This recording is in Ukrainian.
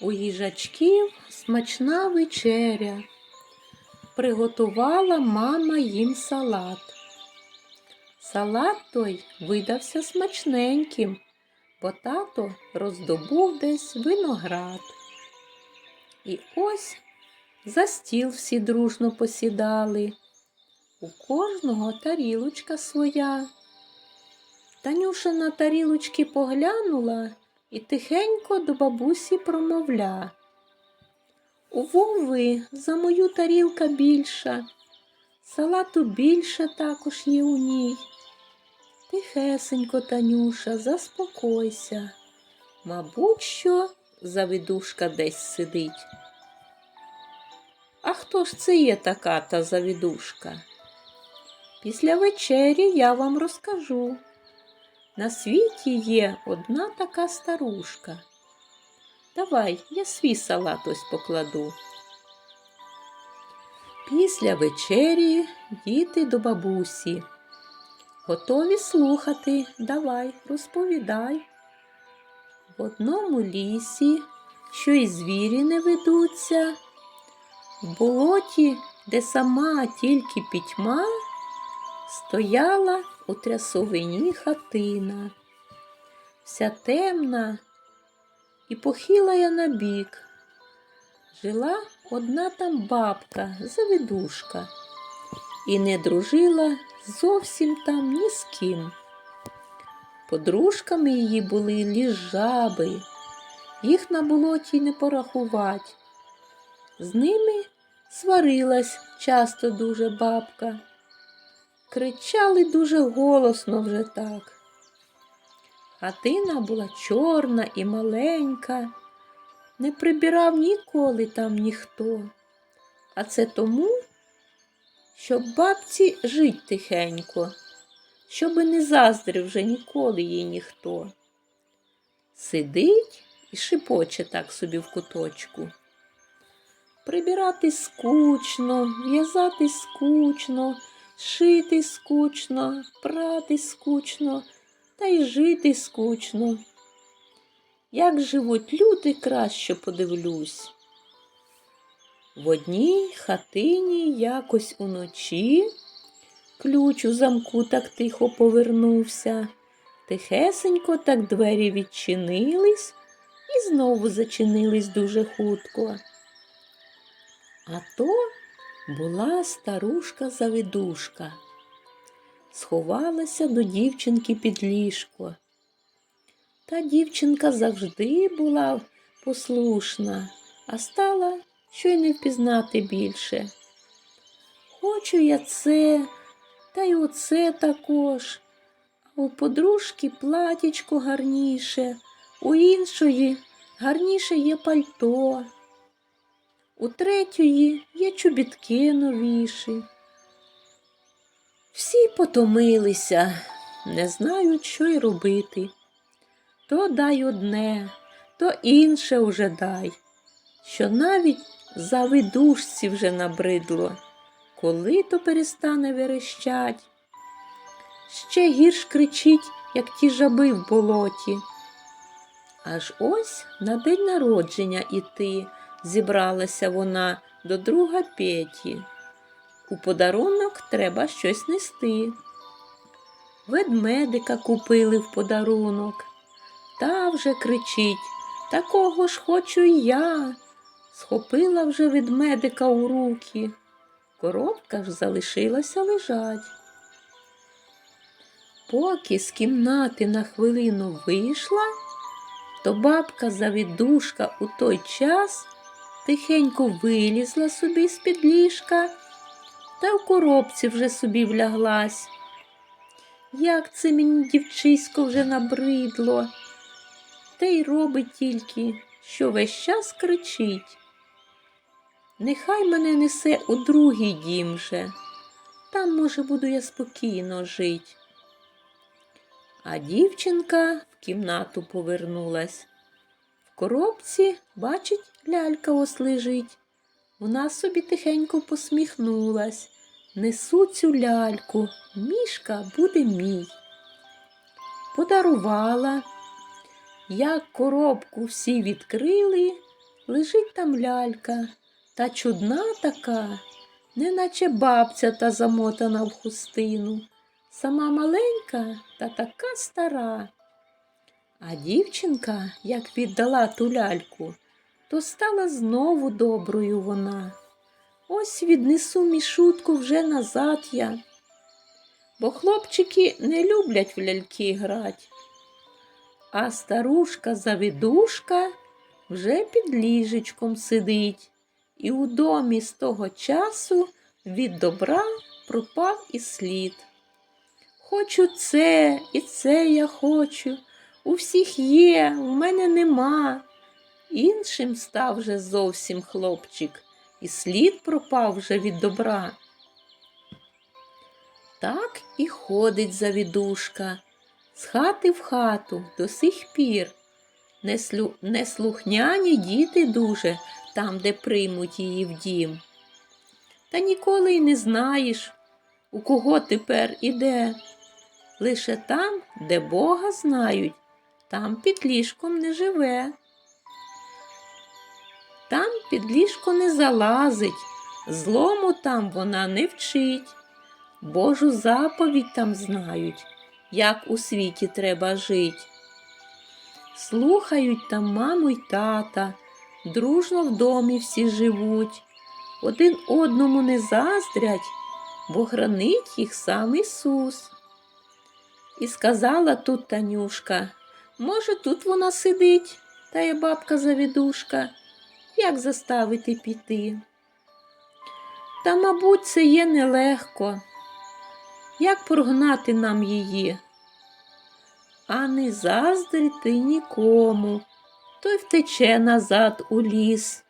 У їжачків смачна вечеря. Приготувала мама їм салат. Салат той видався смачненьким, бо тато роздобув десь виноград. І ось за стіл всі дружно посідали. У кожного тарілочка своя. Танюша на тарілочки поглянула і тихенько до бабусі промовля. У Вови за мою тарілка більша, салату більше також є у ній. Тихесенько, Танюша, заспокойся. Мабуть, що завідушка десь сидить. А хто ж це є така та завідушка? Після вечері я вам розкажу. На світі є одна така старушка. Давай, я свій салат ось покладу. Після вечері діти до бабусі. Готові слухати. Давай, розповідай. В одному лісі, що й звірі не ведуться, в болоті, де сама тільки пітьма, стояла у трясовині хатина, вся темна і похила я на бік. Жила одна там бабка, завидушка, і не дружила зовсім там ні з ким. Подружками її були ліж жаби, їх на болоті не порахувать. З ними сварилась часто дуже бабка. Кричали дуже голосно вже так. Хатина була чорна і маленька, не прибирав ніколи там ніхто. А це тому, щоб бабці жить тихенько, щоби не заздрив вже ніколи їй ніхто. Сидить і шипоче так собі в куточку. Прибирати скучно, в'язати скучно, шити скучно, прати скучно, та й жити скучно. Як живуть люди, краще подивлюсь. В одній хатині якось уночі ключ у замку так тихо повернувся, тихесенько так двері відчинились і знову зачинились дуже хутко. А то була старушка завидушка, сховалася до дівчинки під ліжко. Та дівчинка завжди була послушна, а стала що й не впізнати більше. Хочу я це, та й оце також, а у подружки платічко гарніше, у іншої гарніше є пальто. У третьої є чобітки новіші. Всі потомилися, не знають, що й робити. То дай одне, то інше уже дай, що навіть завидушці вже набридло, коли то перестане верещать. Ще гірш кричить, як ті жаби в болоті. Аж ось на день народження іти зібралася вона до друга Петі. У подарунок треба щось нести. Ведмедика купили в подарунок. Та вже кричить Такого ж хочу я. Схопила вже ведмедика у руки. Коробка ж залишилася лежать. Поки з кімнати на хвилину вийшла, то бабка завідушка у той час тихенько вилізла собі з-під ліжка та в коробці вже собі вляглась. Як це мені дівчисько вже набридло, те й робить тільки, що весь час кричить. Нехай мене несе у другий дім же, там, може, буду я спокійно жить. А дівчинка в кімнату повернулась. Коробці, бачить, лялька ось лежить. Вона собі тихенько посміхнулась. Несу цю ляльку, мішка буде мій. Подарувала. Як коробку всі відкрили, лежить там лялька, та чудна така, неначе бабця та замотана в хустину, сама маленька та така стара. А дівчинка, як віддала ту ляльку, то стала знову доброю вона. Ось віднесу мішутку вже назад я, бо хлопчики не люблять в ляльки грать. А старушка завідушка вже під ліжечком сидить, і у домі з того часу від добра пропав і слід. Хочу це, і це я хочу, у всіх є, у мене нема. Іншим став вже зовсім хлопчик, і слід пропав вже від добра. Так і ходить завідушка з хати в хату до сих пір. Неслю... Неслухняні діти дуже там, де приймуть її в дім. Та ніколи й не знаєш, у кого тепер іде. Лише там, де Бога знають, там під ліжком не живе. Там під ліжко не залазить, злому там вона не вчить. Божу заповідь там знають, як у світі треба жить. Слухають там маму й тата, дружно в домі всі живуть, один одному не заздрять, бо гранить їх сам Ісус. І сказала тут Танюшка, може, тут вона сидить, та є бабка завідушка, як заставити піти. Та, мабуть, це є нелегко. Як прогнати нам її? А не заздрити нікому, той втече назад у ліс.